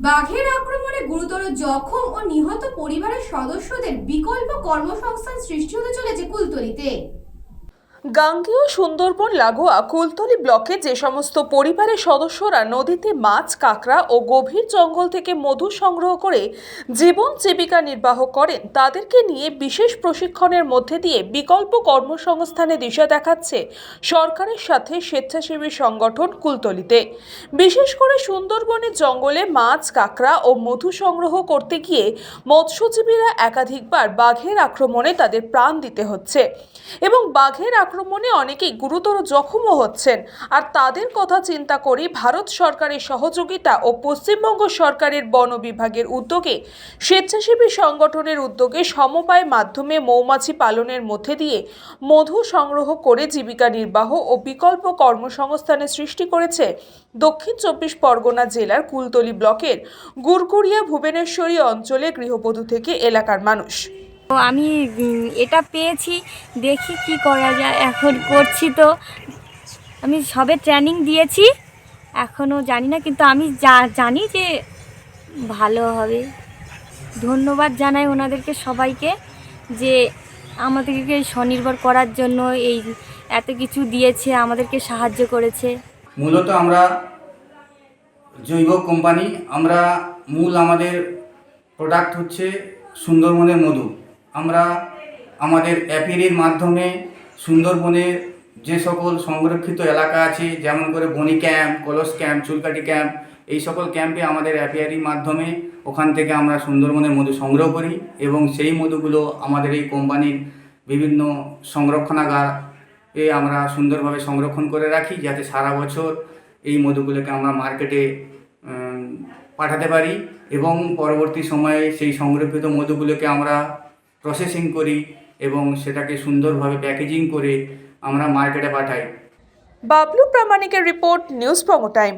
বাঘের আক্রমণে গুরুতর জখম ও নিহত পরিবারের সদস্যদের বিকল্প কর্মসংস্থান সৃষ্টি হতে চলেছে কুলতলিতে। গাঙ্গেয় সুন্দরবন লাগোয়া কুলতলি ব্লকে যে সমস্ত পরিবারের সদস্যরা নদীতে মাছ, কাঁকড়া ও গভীর জঙ্গল থেকে মধু সংগ্রহ করে জীবন জীবিকা নির্বাহ করেন, তাদেরকে নিয়ে বিশেষ প্রশিক্ষণের মধ্যে দিয়ে বিকল্প কর্মসংস্থানে দিশা দেখাচ্ছে সরকারের সাথে স্বেচ্ছাসেবী সংগঠন কুলতলিতে। বিশেষ করে সুন্দরবনের জঙ্গলে মাছ, কাঁকড়া ও মধু সংগ্রহ করতে গিয়ে মৎস্যজীবীরা একাধিকবার বাঘের আক্রমণে তাদের প্রাণ দিতে হচ্ছে এবং বাঘের আক্রমণে অনেকেই গুরুতর জখমও হচ্ছেন। আর তাদের কথা চিন্তা করে ভারত সরকারের সহযোগিতা ও পশ্চিমবঙ্গ সরকারের বন বিভাগের উদ্যোগে স্বেচ্ছাসেবী সংগঠনের উদ্যোগে সমবায় মাধ্যমে মৌমাছি পালনের মধ্যে দিয়ে মধু সংগ্রহ করে জীবিকা নির্বাহ ও বিকল্প কর্মসংস্থানের সৃষ্টি করেছে দক্ষিণ চব্বিশ পরগনা জেলার কুলতলি ব্লকের গুরকুড়িয়া ভুবনেশ্বরী অঞ্চলে গৃহবধূ থেকে এলাকার মানুষ। তো আমি এটা পেয়েছি। দেখি কি করা যায়। এখন করছি তো। আমি সবে ট্রেনিং দিয়েছি। এখনও জানি না, কিন্তু আমি যা, জানি যে ভালো হবে। ধন্যবাদ জানাই ওনাদেরকে সবাইকে যে আমাদেরকে স্বনির্ভর করার জন্য এই এত কিছু দিয়েছে, আমাদেরকে সাহায্য করেছে। মূলত আমরা জৈব কোম্পানি, আমরা মূল আমাদের প্রোডাক্ট হচ্ছে সুন্দরবনের মধু। আমরা আমাদের অ্যাপিরির মাধ্যমে সুন্দরবনের যে সকল সংরক্ষিত এলাকা আছে, যেমন করে বনি ক্যাম্প, কলস ক্যাম্প চুলকাটি ক্যাম্প, এই সকল ক্যাম্পে আমাদের অ্যাপিয়ারির মাধ্যমে ওখান থেকে আমরা সুন্দরবনের মধু সংগ্রহ করি এবং সেই মধুগুলো আমাদের এই কোম্পানির বিভিন্ন সংরক্ষণাগার এ আমরা সুন্দরভাবে সংরক্ষণ করে রাখি যাতে সারা বছর এই মধুগুলোকে আমরা মার্কেটে পাঠাতে পারি এবং পরবর্তী সময়ে সেই সংরক্ষিত মধুগুলোকে আমরা প্রসেসিং করি এবং সেটাকে সুন্দরভাবে প্যাকেজিং করে আমরা মার্কেটে পাঠাই। বাবলু প্রামাণিকের রিপোর্ট নিউজ প্রমো টাইম